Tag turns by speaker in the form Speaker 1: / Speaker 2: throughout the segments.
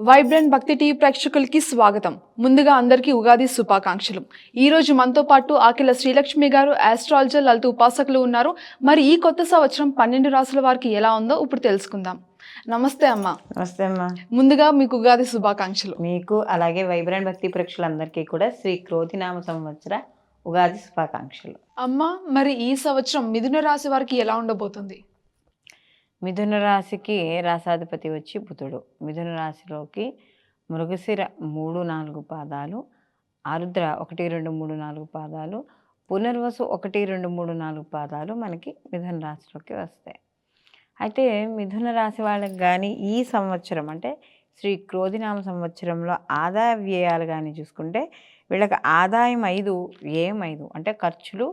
Speaker 1: Vibrant భక్తి TV ప్రేక్షకులకి స్వాగతం. ముందుగా అందరికీ ఉగాది శుభాకాంక్షలు. ఈ రోజు మనతో పాటు ఆకిల శ్రీలక్ష్మి గారు ఆస్ట్రాలజర్ లలిత ఉపాసకులు ఉన్నారు. మరి ఈ కొత్త సంవత్సరం పన్నెండు రాసుల వారికి ఎలా ఉందో ఇప్పుడు తెలుసుకుందాం. నమస్తే అమ్మ.
Speaker 2: నమస్తే అమ్మా.
Speaker 1: ముందుగా మీకు ఉగాది శుభాకాంక్షలు.
Speaker 2: మీకు అలాగే వైబ్రెంట్ భక్తి ప్రేక్షకులందరికీ కూడా శ్రీ క్రోధినామ సంవత్సర ఉగాది శుభాకాంక్షలు.
Speaker 1: అమ్మ మరి ఈ సంవత్సరం మిథున రాశి వారికి ఎలా ఉండబోతుంది?
Speaker 2: మిథున రాశికి రాసాధిపతి వచ్చి బుధుడు. మిథున రాశిలోకి మృగశిర మూడు నాలుగు పాదాలు ఆరుద్ర ఒకటి రెండు మూడు నాలుగు పాదాలు పునర్వసు ఒకటి రెండు మూడు నాలుగు పాదాలు మనకి మిథున రాశిలోకి వస్తాయి. అయితే మిథున రాశి వాళ్ళకి కానీ ఈ సంవత్సరం అంటే శ్రీ క్రోధినామ సంవత్సరంలో ఆదాయ వ్యయాలు కానీ చూసుకుంటే వీళ్ళకి ఆదాయం ఐదు వ్యయం ఐదు అంటే ఖర్చులు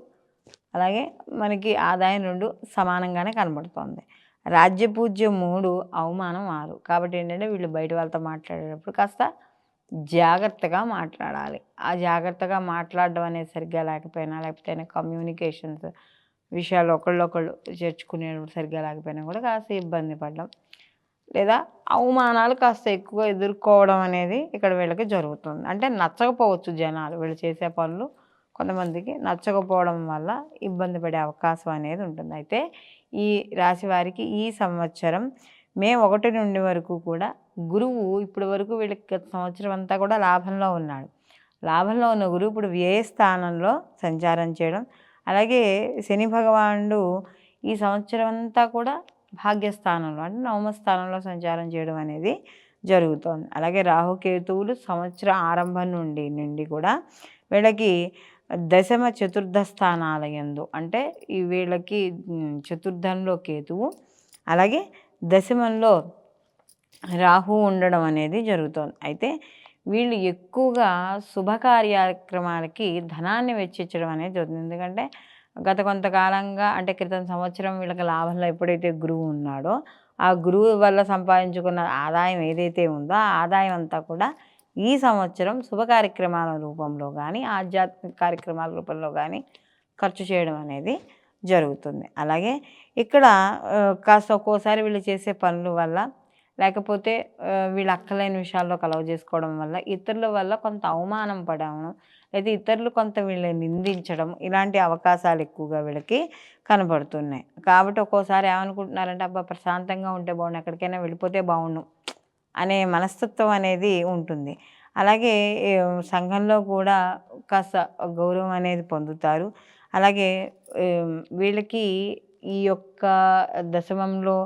Speaker 2: అలాగే మనకి ఆదాయం రెండు సమానంగానే కనబడుతోంది. రాజ్యపూజ్యం మూడు అవమానం ఆరు. కాబట్టి ఏంటంటే వీళ్ళు బయట వాళ్ళతో మాట్లాడేటప్పుడు కాస్త జాగ్రత్తగా మాట్లాడాలి. ఆ జాగ్రత్తగా మాట్లాడడం అనేది సరిగ్గా లేకపోయినా లేకపోతే కమ్యూనికేషన్స్ విషయాలు ఒకళ్ళొకళ్ళు చేర్చుకునేటప్పుడు సరిగ్గా లేకపోయినా కూడా కాస్త ఇబ్బంది పడడం. లేదా అవమానాలు కాస్త ఎక్కువ ఎదుర్కోవడం అనేది ఇక్కడ వీళ్ళకి జరుగుతుంది. అంటే నచ్చకపోవచ్చు జనాలు. వీళ్ళు చేసే పనులు కొంతమందికి నచ్చకపోవడం వల్ల ఇబ్బంది పడే అవకాశం అనేది ఉంటుంది. అయితే ఈ రాశి వారికి ఈ సంవత్సరం మే ఒకటి నుండి వరకు కూడా గురువు ఇప్పటి వరకు వీళ్ళకి గత సంవత్సరం అంతా కూడా లాభంలో ఉన్నాడు. లాభంలో ఉన్న గురువు ఇప్పుడు వ్యయ స్థానంలో సంచారం చేయడం అలాగే శని భగవానుడు ఈ సంవత్సరం అంతా కూడా భాగ్యస్థానంలో అంటే నవమ స్థానంలో సంచారం చేయడం అనేది జరుగుతోంది. అలాగే రాహుకేతువులు సంవత్సరం ఆరంభం నుండి నుండి కూడా వీళ్ళకి దశమ చతుర్థ స్థానాల ఎందు అంటే ఈ వీళ్ళకి చతుర్థంలో కేతువు అలాగే దశమంలో రాహు ఉండడం అనేది జరుగుతోంది. అయితే వీళ్ళు ఎక్కువగా శుభ కార్యక్రమాలకి ధనాన్ని వెచ్చించడం అనేది జరుగుతుంది. ఎందుకంటే గత కొంతకాలంగా అంటే క్రితం సంవత్సరం వీళ్ళకి లాభంలో ఎప్పుడైతే గురువు ఉన్నాడో ఆ గురువు వల్ల సంపాదించుకున్న ఆదాయం ఏదైతే ఉందో ఆ ఆదాయం అంతా కూడా ఈ సంవత్సరం శుభ కార్యక్రమాల రూపంలో కానీ ఆధ్యాత్మిక కార్యక్రమాల రూపంలో కానీ ఖర్చు చేయడం అనేది జరుగుతుంది. అలాగే ఇక్కడ కాస్త ఒక్కోసారి వీళ్ళు చేసే పనుల వల్ల లేకపోతే వీళ్ళు అక్కలేని విషయాల్లో కలవ చేసుకోవడం వల్ల ఇతరుల వల్ల కొంత అవమానం పడడం లేదా ఇతరులు కొంత వీళ్ళని నిందించడం ఇలాంటి అవకాశాలు ఎక్కువగా వీళ్ళకి కనబడుతున్నాయి. కాబట్టి ఒక్కోసారి ఏమనుకుంటున్నారంటే అబ్బా ప్రశాంతంగా ఉంటే బాగుండు ఎక్కడికైనా వెళ్ళిపోతే బాగుండు అనే మనస్తత్వం అనేది ఉంటుంది. అలాగే సంఘంలో కూడా కాస్త గౌరవం అనేది పొందుతారు. అలాగే వీళ్ళకి ఈ యొక్క దశమంలో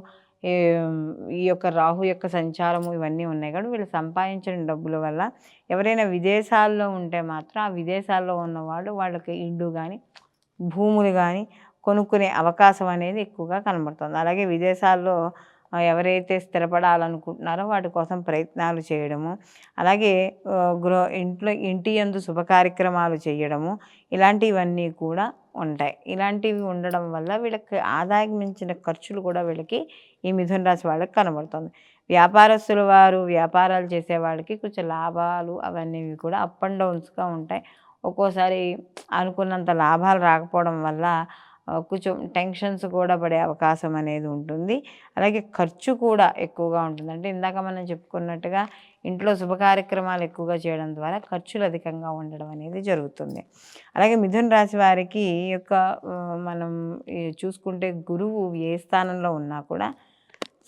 Speaker 2: ఈ యొక్క రాహు యొక్క సంచారము ఇవన్నీ ఉన్నాయి. కాబట్టి వీళ్ళు సంపాదించిన డబ్బుల వల్ల ఎవరైనా విదేశాల్లో ఉంటే మాత్రం ఆ విదేశాల్లో ఉన్నవాళ్ళు వాళ్ళకి ఇల్లు కానీ భూములు కానీ కొనుక్కునే అవకాశం అనేది ఎక్కువగా కనబడుతుంది. అలాగే విదేశాల్లో ఎవరైతే స్థిరపడాలనుకుంటున్నారో వాటి కోసం ప్రయత్నాలు చేయడము అలాగే గృహ ఇంట్లో ఇంటి యందు శుభ కార్యక్రమాలు చేయడము ఇలాంటివన్నీ కూడా ఉంటాయి. ఇలాంటివి ఉండడం వల్ల వీళ్ళకి ఆదాయం మించిన ఖర్చులు కూడా వీళ్ళకి ఈ మిథున రాశి వాళ్ళకి కనబడుతుంది. వ్యాపారస్తుల వారు వ్యాపారాలు చేసే వాళ్ళకి కొంచెం లాభాలు అవన్నీ కూడా అప్ అండ్ డౌన్స్గా ఉంటాయి. ఒక్కోసారి అనుకున్నంత లాభాలు రాకపోవడం వల్ల కొంచెం టెన్షన్స్ కూడా పడే అవకాశం అనేది ఉంటుంది. అలాగే ఖర్చు కూడా ఎక్కువగా ఉంటుంది. అంటే ఇందాక మనం చెప్పుకున్నట్టుగా ఇంట్లో శుభ కార్యక్రమాలు ఎక్కువగా చేయడం ద్వారా ఖర్చులు అధికంగా ఉండడం అనేది జరుగుతుంది. అలాగే మిథున రాశి వారికి యొక్క మనం చూసుకుంటే గురువు ఏ స్థానంలో ఉన్నా కూడా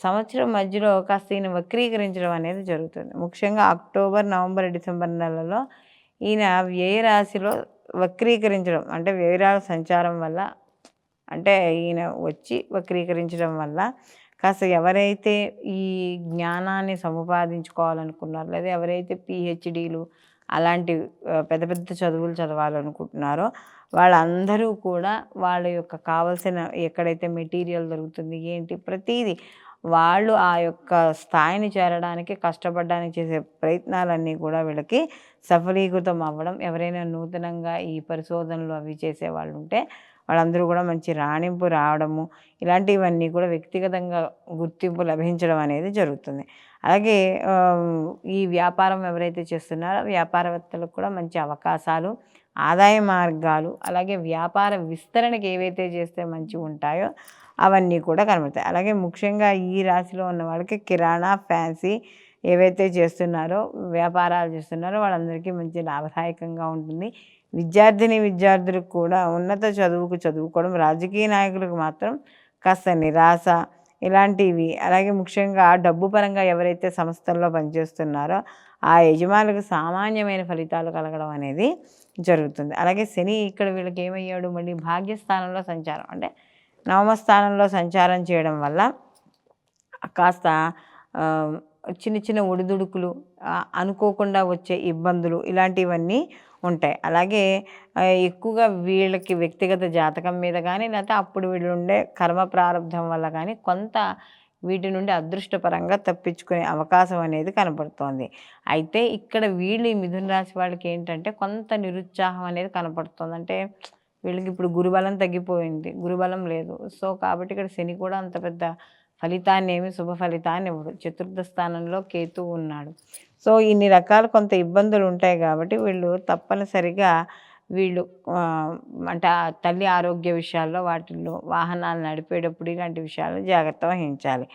Speaker 2: సంవత్సరం మధ్యలో కాస్త ఈయన వక్రీకరించడం అనేది జరుగుతుంది. ముఖ్యంగా అక్టోబర్ నవంబర్ డిసెంబర్ నెలలో ఈయన వ్యయ రాశిలో వక్రీకరించడం అంటే వ్యయరాశి సంచారం వల్ల అంటే ఈయన వచ్చి వక్రీకరించడం వల్ల కాస్త ఎవరైతే ఈ జ్ఞానాన్ని సముపాదించుకోవాలనుకున్నారో లేదా ఎవరైతే పిహెచ్డీలు అలాంటి పెద్ద పెద్ద చదువులు చదవాలనుకుంటున్నారో వాళ్ళందరూ కూడా వాళ్ళ యొక్క కావాల్సిన ఎక్కడైతే మెటీరియల్ దొరుకుతుంది ఏంటి ప్రతిదీ వాళ్ళు ఆ యొక్క స్థాయిని చేరడానికి కష్టపడడానికి చేసే ప్రయత్నాలన్నీ కూడా వీళ్ళకి సఫలీకృతం అవ్వడం ఎవరైనా నూతనంగా ఈ పరిశోధనలు అవి చేసే వాళ్ళు ఉంటే వాళ్ళందరూ కూడా మంచి రాణింపు రావడము ఇలాంటివన్నీ కూడా వ్యక్తిగతంగా గుర్తింపు లభించడం అనేది జరుగుతుంది. అలాగే ఈ వ్యాపారం ఎవరైతే చేస్తున్నారో వ్యాపారవేత్తలకు కూడా మంచి అవకాశాలు ఆదాయ మార్గాలు అలాగే వ్యాపార విస్తరణకి ఏవైతే చేస్తే మంచి ఉంటాయో అవన్నీ కూడా కనబడతాయి. అలాగే ముఖ్యంగా ఈ రాశిలో ఉన్న వాళ్ళకి కిరాణా ఫ్యాన్సీ ఏవైతే చేస్తున్నారో వ్యాపారాలు చేస్తున్నారో వాళ్ళందరికీ మంచి లాభదాయకంగా ఉంటుంది. విద్యార్థిని విద్యార్థులకు కూడా ఉన్నత చదువుకు చదువుకోవడం రాజకీయ నాయకులకు మాత్రం కాస్త నిరాశ ఇలాంటివి. అలాగే ముఖ్యంగా డబ్బు పరంగా ఎవరైతే సంస్థల్లో పనిచేస్తున్నారో ఆ యజమానులకు సామాన్యమైన ఫలితాలు కలగడం అనేది జరుగుతుంది. అలాగే శని ఇక్కడ వీళ్ళకి ఏమయ్యాడు? మళ్ళీ భాగ్యస్థానంలో సంచారం. అంటే నవమ స్థానంలో సంచారం చేయడం వల్ల కాస్త చిన్న చిన్న ఒడిదుడుకులు అనుకోకుండా వచ్చే ఇబ్బందులు ఇలాంటివన్నీ ఉంటాయి. అలాగే ఎక్కువగా వీళ్ళకి వ్యక్తిగత జాతకం మీద కానీ లేకపోతే అప్పుడు వీళ్ళు ఉండే కర్మ ప్రారంభం వల్ల కానీ కొంత వీటి నుండి అదృష్టపరంగా తప్పించుకునే అవకాశం అనేది కనపడుతోంది. అయితే ఇక్కడ వీళ్ళు ఈ మిథున రాశి వాళ్ళకి ఏంటంటే కొంత నిరుత్సాహం అనేది కనపడుతుంది. అంటే వీళ్ళకి ఇప్పుడు గురుబలం తగ్గిపోయింది గురుబలం లేదు. సో కాబట్టి ఇక్కడ శని కూడా అంత పెద్ద ఫలితాన్ని ఏమి శుభ ఫలితాన్ని ఇవ్వడు. చతుర్థ స్థానంలో కేతు ఉన్నాడు. సో ఇన్ని రకాల కొంత ఇబ్బందులు ఉంటాయి కాబట్టి వీళ్ళు తప్పనిసరిగా వీళ్ళు అంటే తల్లి ఆరోగ్య విషయాల్లో వాటిల్లో వాహనాలు నడిపేటప్పుడు ఇలాంటి విషయాల్లో జాగ్రత్త వహించాలి.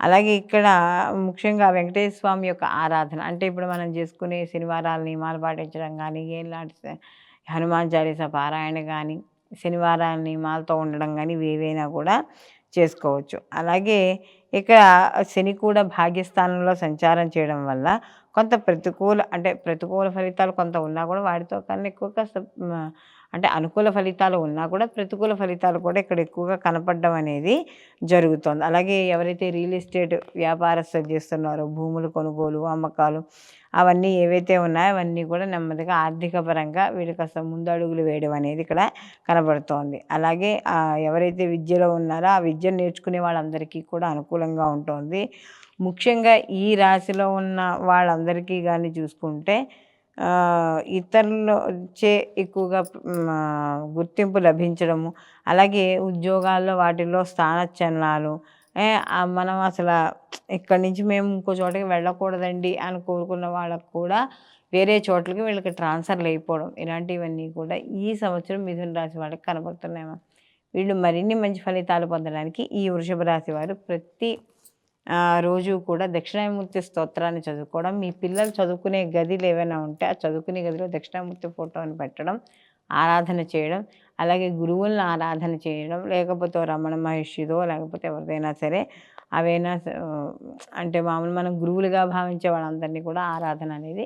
Speaker 2: అలాగే ఇక్కడ ముఖ్యంగా వెంకటేశ్వర స్వామి యొక్క ఆరాధన అంటే ఇప్పుడు మనం చేసుకునే శనివారాలు నియమాలు పాటించడం కానీ ఏలాంటి హనుమాన్ చాలీసా పారాయణ కానీ శనివారాల నియమాలతో ఉండడం కానీ ఏవైనా కూడా చేసుకోవచ్చు. అలాగే ఇక్కడ శని కూడా భాగ్యస్థానంలో సంచారం చేయడం వల్ల కొంత ప్రతికూల అంటే ప్రతికూల ఫలితాలు కొంత ఉన్నా కూడా వాటితో కన్నా ఎక్కువ కాస్త అంటే అనుకూల ఫలితాలు ఉన్నా కూడా ప్రతికూల ఫలితాలు కూడా ఇక్కడ ఎక్కువగా కనపడడం అనేది జరుగుతుంది. అలాగే ఎవరైతే రియల్ ఎస్టేట్ వ్యాపారస్తులు చేస్తున్నారో భూములు కొనుగోలు అమ్మకాలు అవన్నీ ఏవైతే ఉన్నాయో అవన్నీ కూడా నెమ్మదిగా ఆర్థిక పరంగా వీళ్ళు కాస్త ముందడుగులు వేయడం అనేది ఇక్కడ కనబడుతోంది. అలాగే ఎవరైతే విద్యలో ఉన్నారో ఆ విద్యను నేర్చుకునే వాళ్ళందరికీ కూడా అనుకూలంగా ఉంటుంది. ముఖ్యంగా ఈ రాశిలో ఉన్న వాళ్ళందరికీ కానీ చూసుకుంటే ఇతరులు చే ఎక్కువగా గుర్తింపు లభించడము అలాగే ఉద్యోగాల్లో వాటిల్లో స్థానచలనాలు మనం అసలు ఇక్కడి నుంచి మేము ఇంకో చోటకి వెళ్ళకూడదండి అని కోరుకున్న వాళ్ళకు కూడా వేరే చోట్లకి వీళ్ళకి ట్రాన్స్ఫర్లు అయిపోవడం ఇలాంటివన్నీ కూడా ఈ సంవత్సరం మిథున రాశి వాళ్ళకి కనబడుతున్నాయి వీళ్ళు మరిన్ని మంచి ఫలితాలు పొందడానికి ఈ వృషభ రాశి వారు ప్రతి రోజు కూడా దక్షిణామూర్తి స్తోత్రాన్ని చదువుకోవడం. మీ పిల్లలు చదువుకునే గదిలు ఏవైనా ఉంటే ఆ చదువుకునే గదిలో దక్షిణామూర్తి ఫోటోని పెట్టడం ఆరాధన చేయడం అలాగే గురువులను ఆరాధన చేయడం లేకపోతే రమణ మహర్షిదో లేకపోతే ఎవరిదైనా సరే అవైనా అంటే మామూలు మనం గురువులుగా భావించే వాళ్ళందరినీ కూడా ఆరాధన అనేది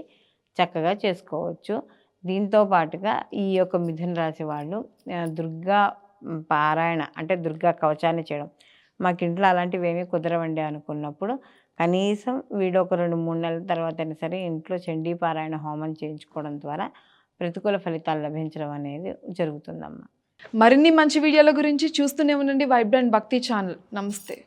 Speaker 2: చక్కగా చేసుకోవచ్చు. దీంతో పాటుగా ఈ యొక్క మిథున రాశి వాళ్ళు దుర్గా పారాయణ అంటే దుర్గా కవచాన్ని చేయడం. మాకు ఇంట్లో అలాంటివి ఏమీ కుదరవండి అనుకున్నప్పుడు కనీసం వీడు ఒక రెండు మూడు నెలల తర్వాత అయినా సరే ఇంట్లో చండీ పారాయణ హోమం చేయించుకోవడం ద్వారా ప్రతికూల ఫలితాలు లభించడం అనేది జరుగుతుందమ్మా.
Speaker 1: మరిన్ని మంచి వీడియోల గురించి చూస్తూనే ఉండండి వైబ్రెంట్ భక్తి ఛానల్. నమస్తే.